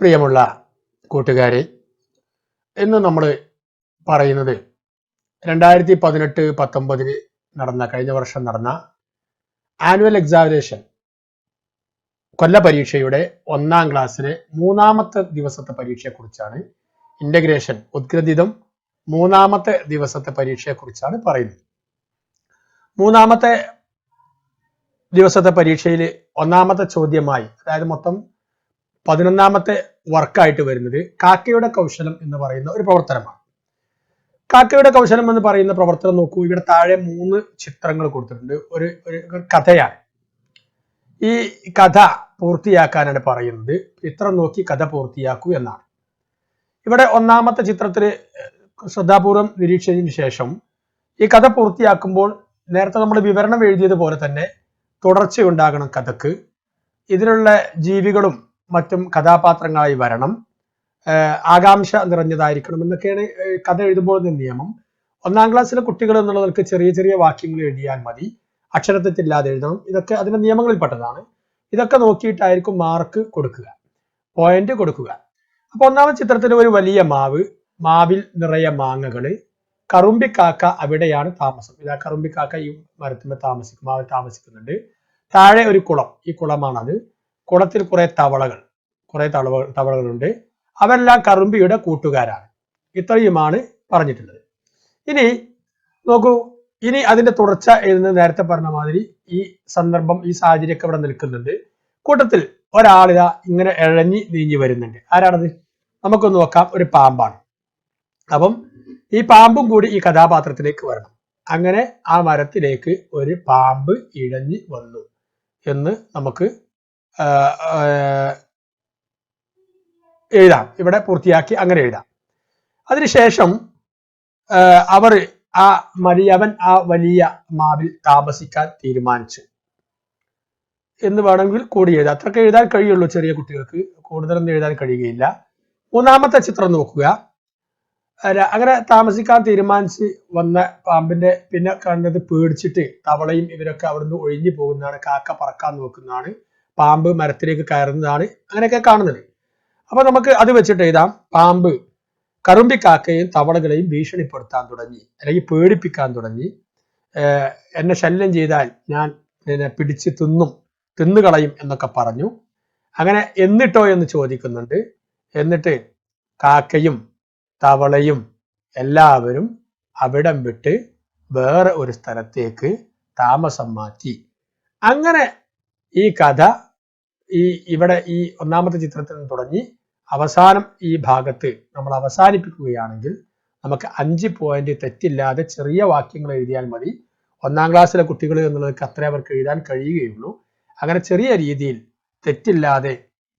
പ്രിയമുള്ള കൂട്ടുകാരെ ഇന്ന് നമ്മൾ പറയുന്നത് രണ്ടായിരത്തി പതിനെട്ട് പത്തൊമ്പതിന് നടന്ന കഴിഞ്ഞ വർഷം നടന്ന ആനുവൽ എക്സാമിനേഷൻ കൊല്ല പരീക്ഷയുടെ ഒന്നാം ക്ലാസ്സിലെ മൂന്നാമത്തെ ദിവസത്തെ പരീക്ഷയെക്കുറിച്ചാണ് ഇന്റഗ്രേഷൻ ഉദ്ഗ്രഥിതം മൂന്നാമത്തെ ദിവസത്തെ പരീക്ഷയെക്കുറിച്ചാണ് പറയുന്നത്. മൂന്നാമത്തെ ദിവസത്തെ പരീക്ഷയിൽ ഒന്നാമത്തെ ചോദ്യമായി അതായത് മൊത്തം പതിനൊന്നാമത്തെ വർക്കായിട്ട് വരുന്നത് കാക്കയുടെ കൗശലം എന്ന് പറയുന്ന ഒരു പ്രവർത്തനമാണ്. കാക്കയുടെ കൗശലം എന്ന് പറയുന്ന പ്രവർത്തനം നോക്കൂ. ഇവിടെ താഴെ മൂന്ന് ചിത്രങ്ങൾ കൊടുത്തിട്ടുണ്ട്. ഒരു ഒരു കഥയാണ്. ഈ കഥ പൂർത്തിയാക്കാനാണ് പറയുന്നത്. ചിത്രം നോക്കി കഥ പൂർത്തിയാക്കൂ എന്നാണ്. ഇവിടെ ഒന്നാമത്തെ ചിത്രത്തിൽ ശ്രദ്ധാപൂർവം നിരീക്ഷിച്ചതിന് ശേഷം ഈ കഥ പൂർത്തിയാക്കുമ്പോൾ നേരത്തെ നമ്മൾ വിവരണം എഴുതിയതുപോലെ തന്നെ തുടർച്ചയുണ്ടാകണം കഥക്ക്. ഇതിലുള്ള ജീവികളും മറ്റും കഥാപാത്രങ്ങളായി വരണം. ആകാംക്ഷ നിറഞ്ഞതായിരിക്കണം എന്നൊക്കെയാണ് കഥ എഴുതുമ്പോൾ ഉള്ള നിയമം. ഒന്നാം ക്ലാസ്സിലെ കുട്ടികൾ എന്നുള്ളവർക്ക് ചെറിയ ചെറിയ വാക്യങ്ങൾ എഴുതിയാൽ മതി. അക്ഷരത്തെറ്റില്ലാതെ എഴുതണം. ഇതൊക്കെ അതിന്റെ നിയമങ്ങളിൽപ്പെട്ടതാണ് ഇതൊക്കെ നോക്കിയിട്ടായിരിക്കും മാർക്ക് കൊടുക്കുക. പോയിന്റ് കൊടുക്കുക. അപ്പൊ ഒന്നാമത്തെ ചിത്രത്തിൽ ഒരു വലിയ മാവ് മാവിൽ നിറയെ മാങ്ങകൾ. കറുമ്പിക്കാക്ക അവിടെയാണ് താമസം. ഇതാ കറുമ്പിക്കാക്ക ഈ മരത്തിന്മേൽ താമസിക്കും മാവിൽ താമസിക്കുന്നുണ്ട്. താഴെ ഒരു കുളം. ഈ കുളമാണത്. കുളത്തിൽ കുറേ തവളകൾ കുറെ തവള തവളകളുണ്ട്. അവരെല്ലാം കറുമ്പിയുടെ കൂട്ടുകാരാണ്. ഇത്രയുമാണ് പറഞ്ഞിട്ടുള്ളത്. ഇനി നോക്കൂ ഇനി അതിന്റെ തുടർച്ച എന്ന് നേരത്തെ പറഞ്ഞ മാതിരി ഈ സന്ദർഭം ഈ സാഹചര്യമൊക്കെ ഇവിടെ നിൽക്കുന്നുണ്ട്. കൂട്ടത്തിൽ ഒരാളിതാ ഇങ്ങനെ ഇഴഞ്ഞി നീങ്ങി വരുന്നുണ്ട്. ആരാണത്? നമുക്കൊന്ന് നോക്കാം ഒരു പാമ്പാണ്. അപ്പം ഈ പാമ്പും കൂടി ഈ കഥാപാത്രത്തിലേക്ക് വരണം. അങ്ങനെ ആ മരത്തിലേക്ക് ഒരു പാമ്പ് ഇഴഞ്ഞി വന്നു എന്ന് നമുക്ക് എഴുതാം. ഇവിടെ പൂർത്തിയാക്കി അങ്ങനെ എഴുതാം. അതിനുശേഷം അവർ ആ മരിയവൻ ആ വലിയ മാവിൽ താമസിക്കാൻ തീരുമാനിച്ചു. എന്ന് വേണമെങ്കിൽ കൂടി എഴുതാം. അത്രയ്ക്ക് എഴുതാൻ കഴിയുള്ളൂ ചെറിയ കുട്ടികൾക്ക്. കൂടുതലൊന്നും എഴുതാൻ കഴിയുകയില്ല. മൂന്നാമത്തെ ചിത്രം നോക്കുക. അങ്ങനെ താമസിക്കാൻ തീരുമാനിച്ച് വന്ന പാമ്പിന്റെ പിന്നെ കണ്ടത് പേടിച്ചിട്ട് തവളയും ഇവരൊക്കെ അവിടുന്ന് ഒഴിഞ്ഞു പോകുന്നതാണ്. കാക്ക പറക്കാൻ നോക്കുന്നതാണ്. പാമ്പ് മരത്തിലേക്ക് കയറുന്നതാണ് അങ്ങനെയൊക്കെ കാണുന്നത്. അപ്പൊ നമുക്ക് അത് വെച്ചിട്ട് എഴുതാം. പാമ്പ് കറുമ്പിക്കാക്കയും തവളകളെയും ഭീഷണിപ്പെടുത്താൻ തുടങ്ങി അല്ലെങ്കിൽ പേടിപ്പിക്കാൻ തുടങ്ങി. എന്നെ ശല്യം ചെയ്താൽ ഞാൻ പിന്നെ പിടിച്ച് തിന്നും തിന്നുകളയും എന്നൊക്കെ പറഞ്ഞു. അങ്ങനെ എന്നിട്ടോ എന്ന് ചോദിക്കുന്നുണ്ട്. എന്നിട്ട് കാക്കയും തവളയും എല്ലാവരും അവിടം വിട്ട് വേറെ ഒരു സ്ഥലത്തേക്ക് താമസം മാറ്റി. അങ്ങനെ ഈ കഥ ഈ ഇവിടെ ഈ ഒന്നാമത്തെ ചിത്രത്തിൽ നിന്ന് തുടങ്ങി അവസാനം ഈ ഭാഗത്ത് നമ്മൾ അവസാനിപ്പിക്കുകയാണെങ്കിൽ നമുക്ക് അഞ്ച് പോയിന്റ് തെറ്റില്ലാതെ ചെറിയ വാക്യങ്ങൾ എഴുതിയാൽ മതി. ഒന്നാം ക്ലാസ്സിലെ കുട്ടികൾ എന്നുള്ളതൊക്കെ അത്രേ അവർക്ക് എഴുതാൻ കഴിയുകയുള്ളൂ. അങ്ങനെ ചെറിയ രീതിയിൽ തെറ്റില്ലാതെ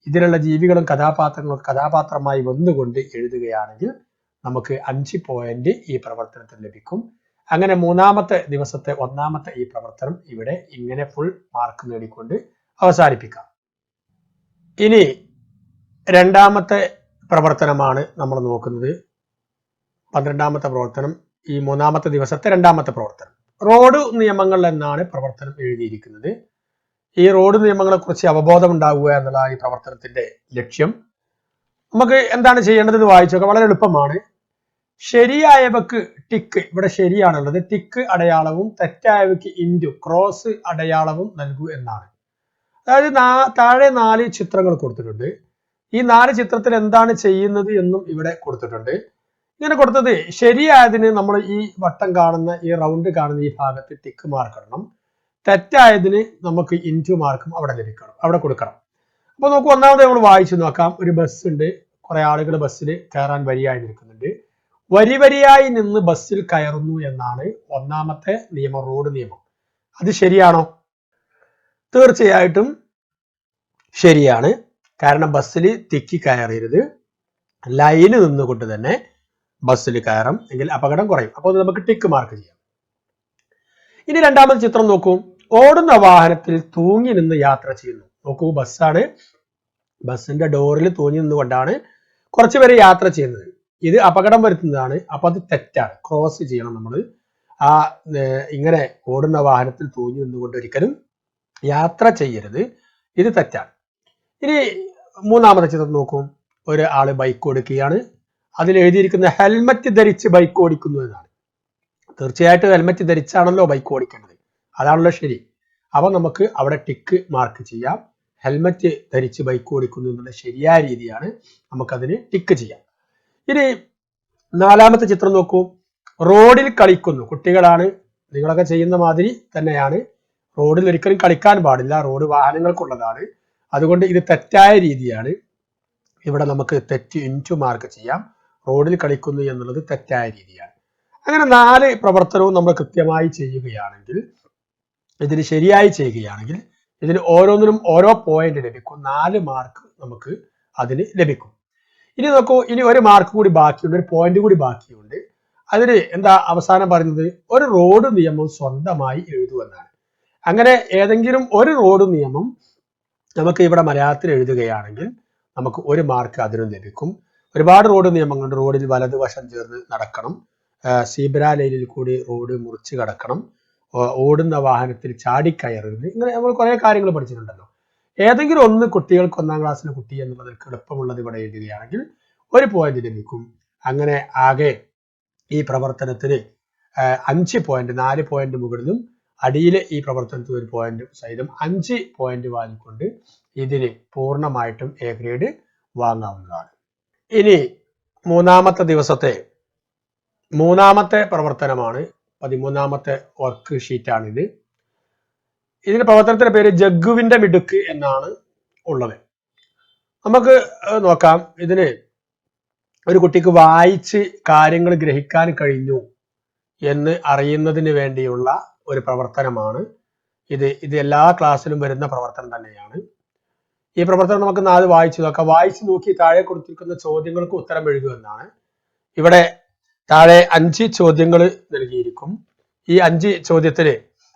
ഇതിലുള്ള ജീവികളും കഥാപാത്രങ്ങളും കഥാപാത്രമായി വന്നുകൊണ്ട് എഴുതുകയാണെങ്കിൽ നമുക്ക് അഞ്ച് പോയിന്റ് ഈ പ്രവർത്തനത്തിൽ ലഭിക്കും. അങ്ങനെ മൂന്നാമത്തെ ദിവസത്തെ ഒന്നാമത്തെ ഈ പ്രവർത്തനം ഇവിടെ ഇങ്ങനെ ഫുൾ മാർക്ക് നേടിക്കൊണ്ട് അവസാനിപ്പിക്കാം. ഇനി രണ്ടാമത്തെ പ്രവർത്തനമാണ് നമ്മൾ നോക്കുന്നത്. പന്ത്രണ്ടാമത്തെ പ്രവർത്തനം ഈ മൂന്നാമത്തെ ദിവസത്തെ രണ്ടാമത്തെ പ്രവർത്തനം. റോഡ് നിയമങ്ങൾ എന്നാണ് പ്രവർത്തനം എഴുതിയിരിക്കുന്നത്. ഈ റോഡ് നിയമങ്ങളെ കുറിച്ച് അവബോധം ഉണ്ടാവുക എന്നുള്ള ഈ പ്രവർത്തനത്തിന്റെ ലക്ഷ്യം. നമുക്ക് എന്താണ് ചെയ്യേണ്ടത് വായിച്ചൊക്കെ വളരെ എളുപ്പമാണ്. ശരിയായവക്ക് ടിക്ക് ഇവിടെ ശരിയാണുള്ളത്. ടിക്ക് അടയാളവും തെറ്റായവക്ക് ഇന്റു ക്രോസ് അടയാളവും നൽകൂ എന്നാണ്. അതായത് താഴെ നാല് ചിത്രങ്ങൾ കൊടുത്തിട്ടുണ്ട്. ഈ നാല് ചിത്രത്തിൽ എന്താണ് ചെയ്യുന്നത് എന്നും ഇവിടെ കൊടുത്തിട്ടുണ്ട്. ഇങ്ങനെ കൊടുത്തത് ശരിയായതിന് നമ്മൾ ഈ വട്ടം കാണുന്ന ഈ റൗണ്ട് കാണുന്ന ഈ ഭാഗത്ത് ടിക്ക് മാർക്ക് ഇടണം. തെറ്റായതിന് നമുക്ക് ഇന്റു മാർക്കും അവിടെ ലഭിക്കണം അവിടെ കൊടുക്കണം. അപ്പൊ നമുക്ക് ഒന്നാമത് നമ്മൾ വായിച്ചു നോക്കാം. ഒരു ബസ് ഉണ്ട്. കുറെ ആളുകൾ ബസ്സിൽ കയറാൻ വരിയായി നിൽക്കുന്നുണ്ട്. വരി വരിയായി നിന്ന് ബസ്സിൽ കയറുന്നു എന്നാണ് ഒന്നാമത്തെ നിയമം റോഡ് നിയമം. അത് ശരിയാണോ? തീർച്ചയായിട്ടും ശരിയാണ്. കാരണം ബസ്സിൽ തിക്കി കയറരുത്. ലൈന് നിന്നുകൊണ്ട് തന്നെ ബസ്സിൽ കയറും. എങ്കിൽ അപകടം കുറയും. അപ്പോൾ നമുക്ക് ടിക്ക് മാർക്ക് ചെയ്യാം. ഇനി രണ്ടാമത് ചിത്രം നോക്കൂ. ഓടുന്ന വാഹനത്തിൽ തൂങ്ങി നിന്ന് യാത്ര ചെയ്യുന്നു. നോക്കൂ ബസ്സാണ്. ബസ്സിന്റെ ഡോറിൽ തൂങ്ങി നിന്നുകൊണ്ടാണ് കുറച്ചുപേര് യാത്ര ചെയ്യുന്നത്. ഇത് അപകടം വരുത്തുന്നതാണ്. അപ്പൊ അത് തെറ്റാണ്. ക്രോസ് ചെയ്യണം നമ്മൾ ആ ഇങ്ങനെ ഓടുന്ന വാഹനത്തിൽ തൂങ്ങി നിന്നുകൊണ്ട് ഒരിക്കലും യാത്ര ചെയ്യരുത്. ഇത് തെറ്റാണ്. ഇനി മൂന്നാമത്തെ ചിത്രം നോക്കും. ഒരു ആൾ ബൈക്ക് ഓടിക്കുകയാണ്. അതിൽ എഴുതിയിരിക്കുന്ന ഹെൽമറ്റ് ധരിച്ച് ബൈക്ക് ഓടിക്കുന്നു എന്നാണ്. തീർച്ചയായിട്ടും ഹെൽമറ്റ് ധരിച്ചാണല്ലോ ബൈക്ക് ഓടിക്കേണ്ടത്. അതാണല്ലോ ശരി. അപ്പൊ നമുക്ക് അവിടെ ടിക്ക് മാർക്ക് ചെയ്യാം. ഹെൽമറ്റ് ധരിച്ച് ബൈക്ക് ഓടിക്കുന്നു എന്നുള്ള ശരിയായ രീതിയാണ് നമുക്കതിന് ടിക്ക് ചെയ്യാം. ഇനി നാലാമത്തെ ചിത്രം നോക്കൂ. റോഡിൽ കളിക്കുന്നു. കുട്ടികളാണ്. നിങ്ങളൊക്കെ ചെയ്യുന്ന മാതിരി തന്നെയാണ്. റോഡിൽ ഒരിക്കലും കളിക്കാൻ പാടില്ല. റോഡ് വാഹനങ്ങൾക്കുള്ളതാണ്. അതുകൊണ്ട് ഇത് തെറ്റായ രീതിയാണ്. ഇവിടെ നമുക്ക് തെറ്റ് ഇന്റു മാർക്ക് ചെയ്യാം. റോഡിൽ കളിക്കുന്നു എന്നുള്ളത് തെറ്റായ രീതിയാണ്. അങ്ങനെ നാല് പ്രവർത്തനവും നമ്മൾ കൃത്യമായി ചെയ്യുകയാണെങ്കിൽ ഇതിന് ശരിയായി ചെയ്യുകയാണെങ്കിൽ ഇതിന് ഓരോന്നിനും ഓരോ പോയിന്റ് ലഭിക്കും. നാല് മാർക്ക് നമുക്ക് അതിന് ലഭിക്കും. ഇനി നോക്കൂ ഇനി ഒരു മാർക്ക് കൂടി ബാക്കിയുണ്ട് ഒരു പോയിന്റ് കൂടി ബാക്കിയുണ്ട്. അതിന് എന്താ അവസാനം പറയുന്നത്? ഒരു റോഡ് നിയമം സ്വന്തമായി എഴുതുമെന്നാണ്. അങ്ങനെ ഏതെങ്കിലും ഒരു റോഡ് നിയമം നമുക്ക് ഇവിടെ മലയാളത്തിൽ എഴുതുകയാണെങ്കിൽ നമുക്ക് ഒരു മാർക്ക് അതിനും ലഭിക്കും. ഒരുപാട് റോഡ് നിയമങ്ങളുണ്ട്. റോഡിൽ വലതുവശം ചേർന്ന് നടക്കണം. സീബ്ര ലൈനിൽ കൂടി റോഡ് മുറിച്ച് കടക്കണം. ഓടുന്ന വാഹനത്തിൽ ചാടിക്കയറരുത് ഇങ്ങനെ നമ്മൾ കുറേ കാര്യങ്ങൾ പഠിച്ചിട്ടുണ്ടല്ലോ. ഏതെങ്കിലും ഒന്ന് കുട്ടികൾക്ക് ഒന്നാം ക്ലാസ്സിലെ കുട്ടി എന്നുള്ളതിൽ എളുപ്പമുള്ളത് ഇവിടെ എഴുതുകയാണെങ്കിൽ ഒരു പോയിന്റ് ലഭിക്കും. അങ്ങനെ ആകെ ഈ പ്രവർത്തനത്തിന് അഞ്ച് പോയിന്റ് നാല് പോയിന്റ് മുകളിലും അടിയിലെ ഈ പ്രവർത്തനത്തിൽ ഒരു പോയിന്റ് സഹിതം അഞ്ച് പോയിന്റ് വാങ്ങിക്കൊണ്ട് ഇതിന് പൂർണമായിട്ടും എ ഗ്രേഡ് വാങ്ങാവുന്നതാണ്. ഇനി മൂന്നാമത്തെ ദിവസത്തെ മൂന്നാമത്തെ പ്രവർത്തനമാണ് പതിമൂന്നാമത്തെ വർക്ക് ഷീറ്റാണിത് ഇതിന്റെ പ്രവർത്തനത്തിന്റെ പേര് ജഗ്ഗുവിന്റെ മിടുക്ക് എന്നാണ് ഉള്ളത്. നമുക്ക് നോക്കാം. ഇതിന് ഒരു കുട്ടിക്ക് വായിച്ച് കാര്യങ്ങൾ ഗ്രഹിക്കാൻ കഴിഞ്ഞു എന്ന് അറിയുന്നതിന് വേണ്ടിയുള്ള ഒരു പ്രവർത്തനമാണ്. ഇത് ഇത് എല്ലാ ക്ലാസ്സിലും വരുന്ന പ്രവർത്തനം തന്നെയാണ്. ഈ പ്രവർത്തനം നമുക്ക് നാല് വായിച്ചു നോക്കാം. വായിച്ചു നോക്കി താഴെ കൊടുത്തിരിക്കുന്ന ചോദ്യങ്ങൾക്ക് ഉത്തരം എഴുതുക എന്നാണ്. ഇവിടെ താഴെ അഞ്ച് ചോദ്യങ്ങൾ നൽകിയിരിക്കും. ഈ അഞ്ച് ചോദ്യത്തിന്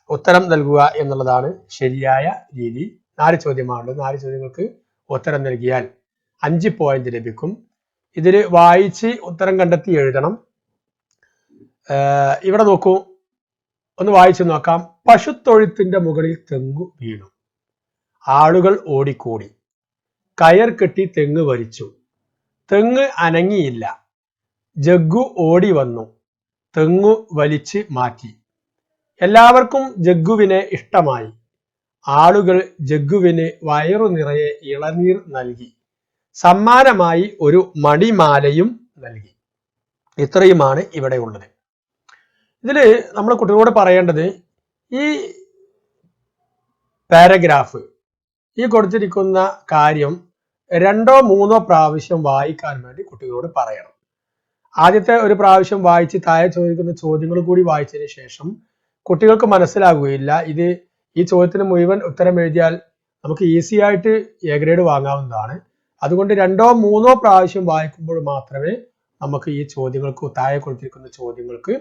ഉത്തരം നൽകുക എന്നുള്ളതാണ് ശരിയായ രീതി. നാല് ചോദ്യമാണുള്ളത്. നാല് ചോദ്യങ്ങൾക്ക് ഉത്തരം നൽകിയാൽ അഞ്ച് പോയിന്റ് ലഭിക്കും. ഇതിൽ വായിച്ച് ഉത്തരം കണ്ടെത്തി എഴുതണം. ഇവിടെ നോക്കൂ. ഒന്ന് വായിച്ചു നോക്കാം. പശുത്തൊഴുത്തിന്റെ മുകളിൽ തെങ്ങു വീണു. ആളുകൾ ഓടിക്കൂടി. കയർ കെട്ടി തെങ്ങ് വരിച്ചു. തെങ്ങ് അനങ്ങിയില്ല. ജഗ്ഗു ഓടി വന്നു. തെങ്ങു വലിച്ച് മാറ്റി. എല്ലാവർക്കും ജഗ്ഗുവിനെ ഇഷ്ടമായി. ആളുകൾ ജഗ്ഗുവിന് വയറു നിറയെ ഇളനീർ നൽകി. സമ്മാനമായി ഒരു മണിമാലയും നൽകി. ഇത്രയുമാണ് ഇവിടെ ഉള്ളത്. ഇതിൽ നമ്മൾ കുട്ടികളോട് പറയേണ്ടത് ഈ പാരഗ്രാഫ് ഈ കൊടുത്തിരിക്കുന്ന കാര്യം രണ്ടോ മൂന്നോ പ്രാവശ്യം വായിക്കാൻ വേണ്ടി കുട്ടികളോട് പറയണം. ആദ്യത്തെ ഒരു പ്രാവശ്യം വായിച്ച് താഴെ ചോദിക്കുന്ന ചോദ്യങ്ങൾ കൂടി വായിച്ചതിന് ശേഷം കുട്ടികൾക്ക് മനസ്സിലാകുകയില്ല. ഇത് ഈ ചോദ്യത്തിന് മുഴുവൻ ഉത്തരം എഴുതിയാൽ നമുക്ക് ഈസി ആയിട്ട് എ ഗ്രേഡ് വാങ്ങാവുന്നതാണ്. അതുകൊണ്ട് രണ്ടോ മൂന്നോ പ്രാവശ്യം വായിക്കുമ്പോൾ മാത്രമേ നമുക്ക് ഈ ചോദ്യങ്ങൾക്ക് താഴെ കൊടുത്തിരിക്കുന്ന ചോദ്യങ്ങൾക്ക്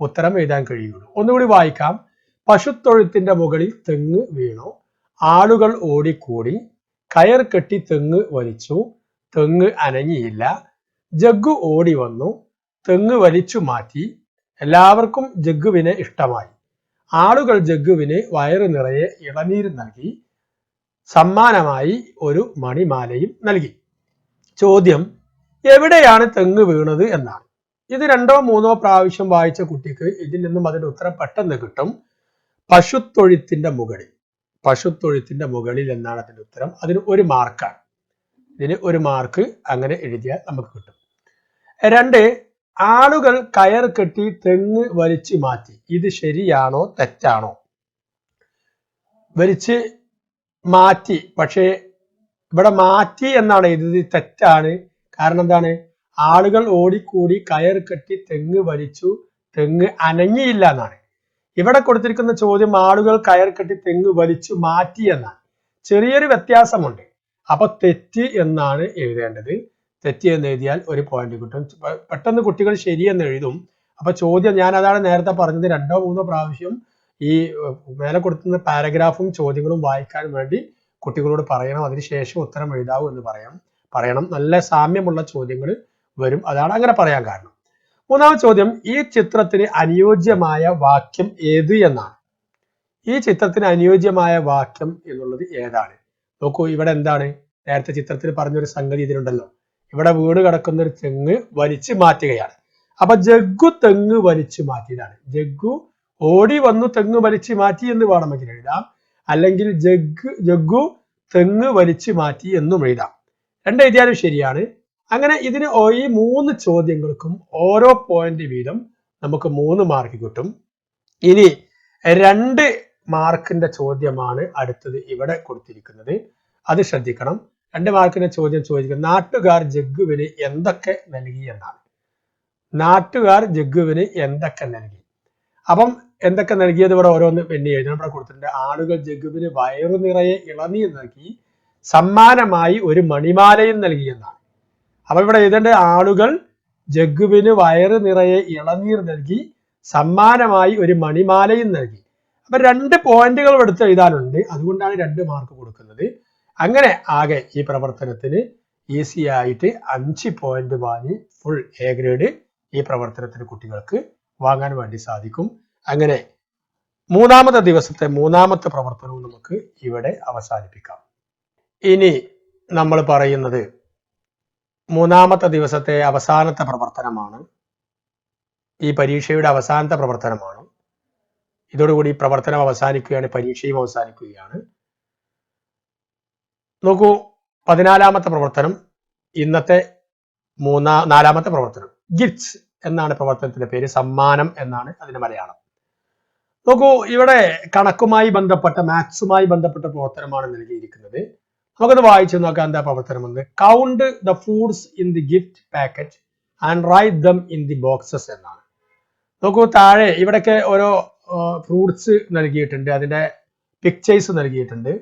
ഉത്തരം എഴുതാൻ കഴിയുള്ളൂ. ഒന്നുകൂടി വായിക്കാം. പശുത്തൊഴുത്തിന്റെ മുകളിൽ തെങ്ങ് വീണു. ആളുകൾ ഓടിക്കൂടി. കയർ കെട്ടി തെങ്ങ് വലിച്ചു. തെങ്ങ് അനങ്ങിയില്ല. ജഗ്ഗു ഓടി വന്നു. തെങ്ങ് വലിച്ചു മാറ്റി. എല്ലാവർക്കും ജഗ്ഗുവിനെ ഇഷ്ടമായി. ആളുകൾ ജഗ്ഗുവിന് വയറു നിറയെ ഇളനീര് നൽകി. സമ്മാനമായി ഒരു മണിമാലയും നൽകി. ചോദ്യം എവിടെയാണ് തെങ്ങ് വീണത് എന്നാണ്. ഇത് രണ്ടോ മൂന്നോ പ്രാവശ്യം വായിച്ച കുട്ടിക്ക് ഇതിൽ നിന്നും അതിന്റെ ഉത്തരം പെട്ടെന്ന് കിട്ടും. പശുത്തൊഴുത്തിന്റെ മുകളിൽ പശുത്തൊഴുത്തിന്റെ മുകളിൽ എന്നാണ് അതിന്റെ ഉത്തരം. അതിന് ഒരു മാർക്കാണ്. ഇതിന് ഒരു മാർക്ക് അങ്ങനെ എഴുതിയാൽ നമുക്ക് കിട്ടും. രണ്ട് ആളുകൾ കയർ കെട്ടി തെങ്ങ് വലിച്ചു മാറ്റി. ഇത് ശരിയാണോ തെറ്റാണോ? വലിച്ച് മാറ്റി. പക്ഷേ ഇവിടെ മാറ്റി എന്നാണ് ഇത് തെറ്റാണ്. കാരണം എന്താണ്? ആളുകൾ ഓടിക്കൂടി കയർ കെട്ടി തെങ്ങ് വലിച്ചു തെങ്ങ് അനങ്ങിയില്ല എന്നാണ് ഇവിടെ കൊടുത്തിരിക്കുന്ന ചോദ്യം ആളുകൾ കയർ കെട്ടി തെങ്ങ് വലിച്ചു മാറ്റി എന്നാണ്. ചെറിയൊരു വ്യത്യാസമുണ്ട്. അപ്പൊ തെറ്റ് എന്നാണ് എഴുതേണ്ടത്. തെറ്റ് എന്ന് എഴുതിയാൽ ഒരു പോയിന്റ് കിട്ടും. പെട്ടെന്ന് കുട്ടികൾ ശരിയെന്ന് എഴുതും. അപ്പൊ ചോദ്യം ഞാൻ അതാണ് നേരത്തെ പറഞ്ഞത് രണ്ടോ മൂന്നോ പ്രാവശ്യം ഈ മേലെ കൊടുക്കുന്ന പാരഗ്രാഫും ചോദ്യങ്ങളും വായിക്കാൻ വേണ്ടി കുട്ടികളോട് പറയണം. അതിനുശേഷം ഉത്തരം എഴുതാവൂ എന്ന് പറയാം. പറയണം. നല്ല സാമ്യമുള്ള ചോദ്യങ്ങൾ വരും. അതാണ് അങ്ങനെ പറയാൻ കാരണം. മൂന്നാമത് ചോദ്യം ഈ ചിത്രത്തിന് അനുയോജ്യമായ വാക്യം ഏത് എന്നാണ്. ഈ ചിത്രത്തിന് അനുയോജ്യമായ വാക്യം എന്നുള്ളത് ഏതാണ്? നോക്കൂ ഇവിടെ എന്താണ്? നേരത്തെ ചിത്രത്തിൽ പറഞ്ഞൊരു സംഗതി ഇതിലുണ്ടല്ലോ. ഇവിടെ വീട് കിടക്കുന്ന ഒരു തെങ്ങ് വലിച്ച് മാറ്റുകയാണ്. അപ്പൊ ജഗ്ഗു തെങ്ങ് വലിച്ച് മാറ്റിയതാണ്. ജഗ്ഗു ഓടി വന്നു തെങ്ങ് വലിച്ച് മാറ്റി എന്ന് വേണമെങ്കിൽ എഴുതാം. അല്ലെങ്കിൽ ജഗ് ജഗ്ഗു തെങ്ങ് വലിച്ച് മാറ്റി എന്നും എഴുതാം. രണ്ടെഴുതിയാലും ശരിയാണ്. അങ്ങനെ ഇതിന് ഈ മൂന്ന് ചോദ്യങ്ങൾക്കും ഓരോ പോയിന്റ് വീതം നമുക്ക് മൂന്ന് മാർക്ക് കിട്ടും. ഇനി രണ്ട് മാർക്കിന്റെ ചോദ്യമാണ് അടുത്തത് ഇവിടെ കൊടുത്തിരിക്കുന്നത്. അത് ശ്രദ്ധിക്കണം. രണ്ട് മാർക്കിന്റെ ചോദ്യം ചോദിക്കുന്നത് നാട്ടുകാർ ജഗ്ഗുവിന് എന്തൊക്കെ നൽകി എന്നാണ്. നാട്ടുകാർ ജഗ്ഗുവിന് എന്തൊക്കെ നൽകി? അപ്പം എന്തൊക്കെ നൽകിയത് ഇവിടെ ഓരോന്ന് പിന്നെ എഴുതണം. ഇവിടെ കൊടുത്തിട്ടുണ്ട് ആളുകൾ ജഗ്ഗുവിന് വയറു നിറയെ ഇളനീർ നൽകി സമ്മാനമായി ഒരു മണിമാലയും നൽകി എന്നാണ്. അപ്പൊ ഇവിടെ എഴുതേണ്ട ആളുകൾ ജഗ്ഗുവിന് വയറ് നിറയെ ഇളനീർ നൽകി സമ്മാനമായി ഒരു മണിമാലയും നൽകി. അപ്പൊ രണ്ട് പോയിന്റുകൾ എടുത്ത് എഴുതാനുണ്ട്. അതുകൊണ്ടാണ് രണ്ട് മാർക്ക് കൊടുക്കുന്നത്. അങ്ങനെ ആകെ ഈ പ്രവർത്തനത്തിന് ഈസി ആയിട്ട് അഞ്ച് പോയിന്റ് വാങ്ങി ഫുൾ എ ഗ്രേഡ് ഈ പ്രവർത്തനത്തിന് കുട്ടികൾക്ക് വാങ്ങാൻ വേണ്ടി സാധിക്കും. അങ്ങനെ മൂന്നാമത്തെ ദിവസത്തെ മൂന്നാമത്തെ പ്രവർത്തനവും നമുക്ക് ഇവിടെ അവസാനിപ്പിക്കാം. ഇനി നമ്മൾ പറയുന്നത് മൂന്നാമത്തെ ദിവസത്തെ അവസാനത്തെ പ്രവർത്തനമാണ്. ഈ പരീക്ഷയുടെ അവസാനത്തെ പ്രവർത്തനമാണ്. ഇതോടുകൂടി പ്രവർത്തനം അവസാനിക്കുകയാണ് പരീക്ഷയും അവസാനിക്കുകയാണ്. നോക്കൂ പതിനാലാമത്തെ പ്രവർത്തനം ഇന്നത്തെ മൂന്നാ നാലാമത്തെ പ്രവർത്തനം. ഗിഫ്റ്റ്സ് എന്നാണ് പ്രവർത്തനത്തിന്റെ പേര് സമ്മാനം എന്നാണ് അതിന് മലയാളം. നോക്കൂ ഇവിടെ കണക്കുമായി ബന്ധപ്പെട്ട മാത്സുമായി ബന്ധപ്പെട്ട പ്രവർത്തനമാണ് നൽകിയിരിക്കുന്നത്. നമുക്കത് വായിച്ചു നോക്കാം. എന്താ പ്രവർത്തനമെന്ന് count the foods in the gift packet and write them in the boxes എന്നാണ്. നോക്കൂ താഴെ ഇവിടെയൊക്കെ ഓരോ ഫ്രൂട്ട്സ് നൽകിയിട്ടുണ്ട്. അതിന്റെ പിക്ചേഴ്സ് നൽകിയിട്ടുണ്ട്.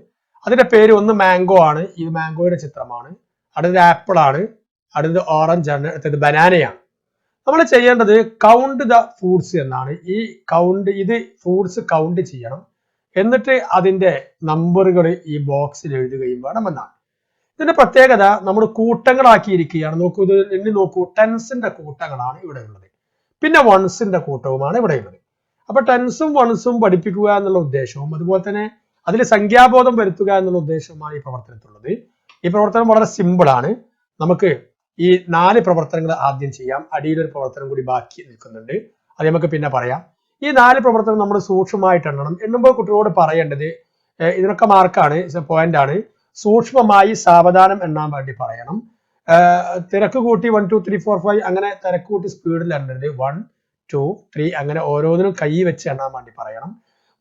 അതിന്റെ പേര് ഒന്ന് മാംഗോ ആണ്. ഇത് മാംഗോയുടെ ചിത്രമാണ്. അടുത്തത് ആപ്പിൾ ആണ്. അടുത്തത് ഓറഞ്ച് ആണ്. അടുത്തത് ബനാനയാണ് നമ്മൾ ചെയ്യേണ്ടത് കൗണ്ട് ദ ഫ്രൂട്ട്സ് എന്നാണ്. ഈ കൗണ്ട് ഇത് ഫ്രൂട്ട്സ് കൗണ്ട് ചെയ്യണം. എന്നിട്ട് അതിന്റെ നമ്പറുകൾ ഈ ബോക്സിൽ എഴുതുകയും വേണമെന്നാണ്. ഇതിന്റെ പ്രത്യേകത നമ്മൾ കൂട്ടങ്ങളാക്കിയിരിക്കുകയാണ്. നോക്കൂ ഇത് എണ്ണി നോക്കൂ. ടെൻസിന്റെ കൂട്ടങ്ങളാണ് ഇവിടെ ഉള്ളത്. പിന്നെ വൺസിന്റെ കൂട്ടവുമാണ് ഇവിടെ ഉള്ളത്. അപ്പൊ ടെൻസും വൺസും പഠിപ്പിക്കുക എന്നുള്ള ഉദ്ദേശവും അതുപോലെ തന്നെ അതിൽ സംഖ്യാബോധം വരുത്തുക എന്നുള്ള ഉദ്ദേശവുമാണ് ഈ പ്രവർത്തനത്തിലുള്ളത്. ഈ പ്രവർത്തനം വളരെ സിമ്പിൾ ആണ് നമുക്ക് ഈ നാല് പ്രവർത്തനങ്ങൾ ആദ്യം ചെയ്യാം. അടിയിലൊരു പ്രവർത്തനം കൂടി ബാക്കി നിൽക്കുന്നുണ്ട്. അത് നമുക്ക് പിന്നെ പറയാം. ഈ നാല് പ്രവർത്തനം നമ്മൾ സൂക്ഷ്മമായിട്ട് എണ്ണണം എണ്ണുമ്പോൾ കുട്ടികളോട് പറയേണ്ടത് ഇതിനൊക്കെ മാർക്കാണ് പോയിന്റ് ആണ്. സൂക്ഷ്മമായി സാവധാനം എണ്ണാൻ വേണ്ടി പറയണം. തിരക്ക് കൂട്ടി one two three four five അങ്ങനെ തിരക്ക് കൂട്ടി സ്പീഡിൽ എണ്ണരുത്. വൺ ടു ത്രീ അങ്ങനെ ഓരോന്നിനും കൈ വെച്ച് എണ്ണാൻ വേണ്ടി പറയണം.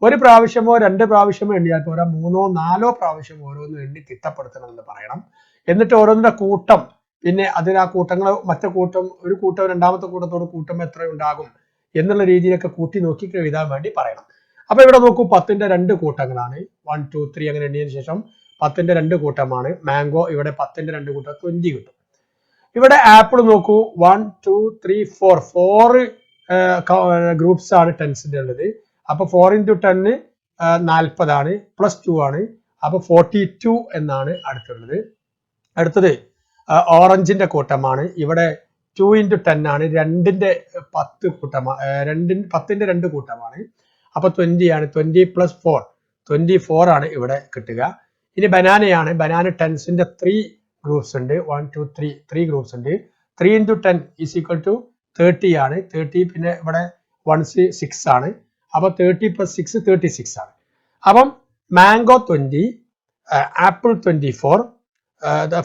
ഒരു പ്രാവശ്യമോ രണ്ട് പ്രാവശ്യമോ എണ്ണിയാൽ പോരാ മൂന്നോ നാലോ പ്രാവശ്യം ഓരോന്നും എണ്ണി തിട്ടപ്പെടുത്തണം എന്ന് പറയണം. എന്നിട്ട് ഓരോന്നിന്റെ കൂട്ടം പിന്നെ അതിന് ആ കൂട്ടങ്ങൾ മറ്റേ കൂട്ടം ഒരു കൂട്ടം രണ്ടാമത്തെ കൂട്ടത്തോട് കൂട്ടം എത്ര ഉണ്ടാകും എന്നുള്ള രീതിയിലൊക്കെ കൂട്ടി നോക്കി എഴുതാൻ വേണ്ടി പറയണം. അപ്പൊ ഇവിടെ നോക്കൂ പത്തിന്റെ രണ്ട് കൂട്ടങ്ങളാണ്. വൺ ടു ത്രീ അങ്ങനെ എണ്ണിയതിനു ശേഷം പത്തിന്റെ രണ്ട് കൂട്ടമാണ്. മാംഗോ ഇവിടെ പത്തിന്റെ രണ്ട് കൂട്ടം ട്വന്റി കിട്ടും. ഇവിടെ ആപ്പിൾ നോക്കൂ. One two three four four groups ആണ് ടെൻസിന്റെ ഉള്ളത്. അപ്പൊ ഫോർ ഇന്റു ടെന്ന് നാൽപ്പതാണ് പ്ലസ് ടു ആണ്. അപ്പൊ ഫോർട്ടി ടു എന്നാണ് അടുത്തുള്ളത്. അടുത്തത് ഓറഞ്ചിന്റെ കൂട്ടമാണ്. ഇവിടെ ടു ഇന്റു ടെൻ ആണ് രണ്ടിന്റെ പത്ത് കൂട്ടമാണ് രണ്ടിന് പത്തിന്റെ രണ്ട് കൂട്ടമാണ്. അപ്പോൾ ട്വന്റി ആണ് twenty plus four twenty four ആണ് ഇവിടെ കിട്ടുക. ഇനി ബനാനയാണ് ബനാന ടെൻസിന്റെ ത്രീ ഗ്രൂപ്പ്സ് ഉണ്ട്. One two three three groups ഉണ്ട്. Three into ten is equal to thirty ആണ്. തേർട്ടി പിന്നെ ഇവിടെ വൺസ് സിക്സ് ആണ്. അപ്പോൾ thirty plus six thirty six ആണ്. അപ്പം mango twenty apple twenty four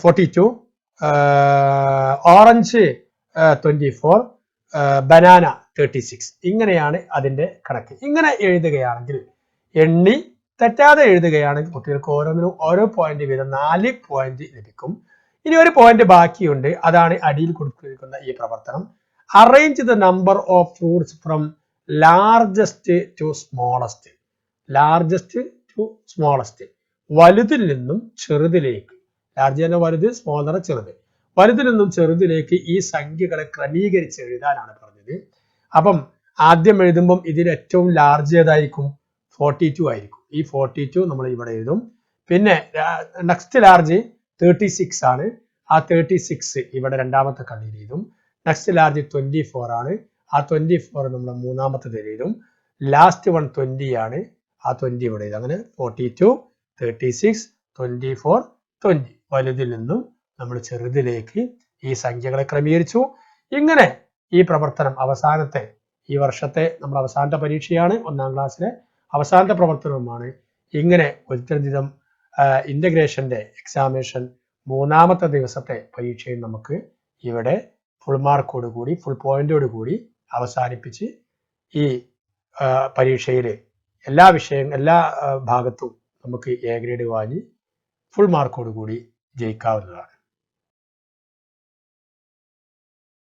forty two orange twenty four banana thirty six ഇങ്ങനെയാണ് അതിന്റെ കണക്ക്. ഇങ്ങനെ എഴുതുകയാണെങ്കിൽ എണ്ണി തെറ്റാതെ എഴുതുകയാണെങ്കിൽ കുട്ടികൾക്ക് ഓരോന്നിനും ഓരോ പോയിന്റ് വീതം നാല് പോയിന്റ് ലഭിക്കും. ഇനി ഒരു പോയിന്റ് ബാക്കിയുണ്ട്. അതാണ് അടിയിൽ കൊടുത്തിരിക്കുന്ന ഈ പ്രവർത്തനം. Arrange the number of fruits from largest to smallest largest to smallest വലുതിൽ നിന്നും ചെറുതിലേക്ക്. ലാർജ് തന്നെ വലുത് സ്മോൾ എന്ന് ചെറുത്. വലുതിൽ നിന്നും ചെറുതിലേക്ക് ഈ സംഖ്യകളെ ക്രമീകരിച്ച് എഴുതാനാണ് പറഞ്ഞത്. അപ്പം ആദ്യം എഴുതുമ്പം ഇതിൽ ഏറ്റവും ലാർജ് ഏതായിരിക്കും? ഫോർട്ടി ടു ആയിരിക്കും. ഈ ഫോർട്ടി ടു നമ്മൾ ഇവിടെ എഴുതും. പിന്നെ നെക്സ്റ്റ് ലാർജ് തേർട്ടി സിക്സ് ആണ്. ആ തേർട്ടി സിക്സ് ഇവിടെ രണ്ടാമത്തെ കണ്ണിൽ എഴുതും. നെക്സ്റ്റ് ലാർജ് ട്വന്റി ഫോർ ആണ്. ആ ട്വന്റി ഫോർ നമ്മൾ മൂന്നാമത്തെ എഴുതും. ലാസ്റ്റ് വൺ ട്വന്റി ആണ്. ആ ട്വന്റി ഇവിടെ എഴുതും. അങ്ങനെ forty two thirty six twenty four twenty വലുതിൽ നിന്നും നമ്മൾ ചെറുതിലേക്ക് ഈ സംഖ്യകളെ ക്രമീകരിച്ചു. ഇങ്ങനെ ഈ പ്രവർത്തനം അവസാനത്തെ ഈ വർഷത്തെ നമ്മൾ അവസാനത്തെ പരീക്ഷയാണ് ഒന്നാം ക്ലാസ്സിലെ അവസാനത്തെ പ്രവർത്തനവുമാണ്. ഇങ്ങനെ ഉത്തരദിതം ഇന്റഗ്രേഷന്റെ എക്സാമിനേഷൻ മൂന്നാമത്തെ ദിവസത്തെ പരീക്ഷയും നമുക്ക് ഇവിടെ ഫുൾ മാർക്കോട് കൂടി ഫുൾ പോയിന്റോട് കൂടി അവസാനിപ്പിച്ച് ഈ പരീക്ഷയിൽ എല്ലാ വിഷയം എല്ലാ ഭാഗത്തും നമുക്ക് എ ഗ്രേഡ് വാങ്ങി ഫുൾ മാർക്കോട് കൂടി ജയിക്കാവുന്നതാണ്.